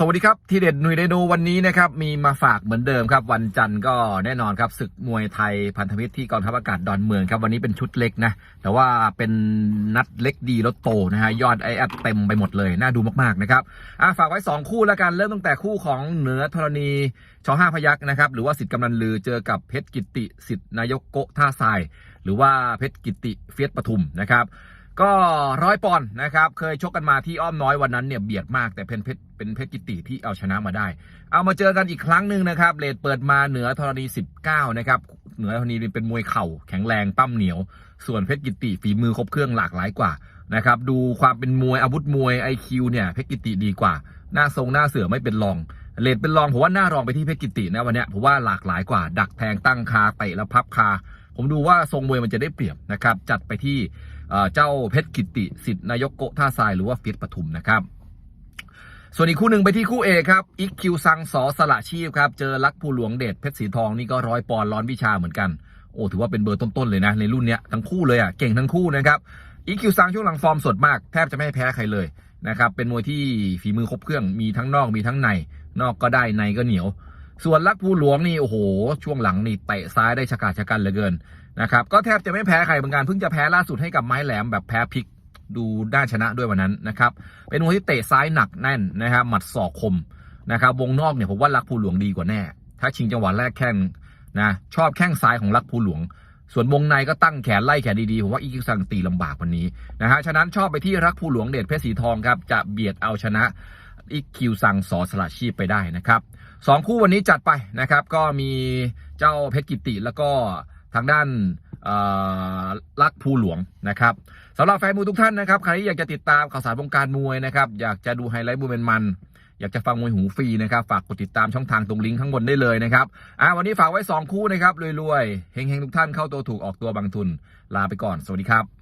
สวัสดีครับ ทีเด็ดหนุยไดโนวันนี้นะครับมีมาฝากเหมือนเดิมครับ วันจันทร์ก็แน่นอนครับศึกมวยไทยพันธมิตรที่กองทัพอากาศดอนเมืองครับ วันนี้เป็นชุดเล็กนะ แต่ว่าเป็นนัดเล็กดีรถโตนะฮะยอดไอแอดเต็มไปหมดเลยน่าดูมากๆนะครับอะฝากไว้ 2 คู่แล้วกันเริ่มตั้งแต่คู่ของเหนือธรณีชอห้าพยักษ์นะครับหรือว่าสิทธิ์กำนันลือเจอกับเพชรกิติสิทธิ์นายกโกท่าทราย หรือว่าเพชรกิติเฟียสปทุมนะครับ ก็ร้อยปอนด์นะครับ เคยชกกันมาที่อ้อมน้อยวันนั้นเนี่ยเบียดมากแต่เป็นเพชรเป็นเพชรกิติที่เอาชนะมาได้ เอามาเจอกันอีกครั้งหนึ่งนะครับเลดเปิดมาเหนือธรณี 19 นะครับ เหนือธรณีเป็นมวยเข่าแข็งแรงปั้มเหนียว ส่วนเพชรกิติฝีมือครบเครื่องหลากหลายกว่านะครับดูความเป็นมวยอาวุธมวย IQ เนี่ยเพชรกิติดีกว่า หน้าทรงหน้าเสือไม่เป็นรองเลดเป็นรองผมว่าหน้ารองไปที่เพชรกิตินะวันนี้ผมว่าหลากหลายกว่า ดักแทงตั้งคาเตะแล้วพับคา ผมดูว่าทรงมวยมันจะได้เปรียบนะครับ จัดไปที่เจ้าเพชรกิติสิทธิ์นายกโกท่าทรายหรือว่าเฟียสปทุมนะครับส่วนอีกคู่หนึ่งไปที่คู่เอกครับอีกคิวซังสอสละชีพครับเจอลักภูหลวงเดชเพชรสีทองนี่ก็ร้อยปอนร้อนวิชาเหมือนกันโอ้ถือว่าเป็นเบอร์ต้นๆเลยนะในรุ่นเนี้ยทั้งคู่เลยอะเก่งทั้งคู่นะครับอีคิวซังช่วงหลังฟอร์มสดมากแทบจะไม่แพ้ใครเลยนะครับเป็นมวยที่ฝีมือครบเครื่องมีทั้งนอกมีทั้งใน นอกก็ได้ในก็เหนียว ส่วนลักภูหลวงนี่โอ้โห ช่วงหลังนี่เตะซ้ายได้ฉกาจชะกันเหลือเกินนะครับก็แทบจะไม่แพ้ใครเหมือนกันเพิ่งจะแพ้ล่าสุดให้กับไม้แหลมแบบแพ้พลิกดูด้านชนะด้วยวันนั้นนะครับเป็นมวยที่เตะซ้ายหนักแน่นนะครับหมัดศอกคมนะครับวงนอกเนี่ยผมว่าลักภูหลวงดีกว่าแน่ ถ้าชิงจังหวะแรกแข้งนะชอบแข้งซ้ายของลักภูหลวง ส่วนวงในก็ตั้งแขนไล่แขนดีๆผมว่าอีคิวซังตีลำบากวันนี้นะฮะฉะนั้นชอบไปที่รักภูหลวงเดชเพชรสีทองครับจะเบียดเอาชนะ อีกคิวซังสอสละชีพไปได้นะครับสองคู่วันนี้จัดไปนะครับ ก็มีเจ้าเพชรกิติแล้วก็ทางด้านลักภูหลวงนะครับสำหรับแฟนมวยทุกท่านนะครับใครที่อยากจะติดตามข่าวสารวงการมวยนะครับอยากจะดูไฮไลท์มวยมันอยากจะฟังมวยหูฟรีนะครับ ฝากกดติดตามช่องทางตรงลิงก์ข้างบนได้เลยนะครับอ่าวันนี้ฝากไว้ 2 คู่นะครับรวยๆเฮงๆ ทุกท่านเข้าตัวถูกออกตัวบางทุน ลาไปก่อน สวัสดีครับ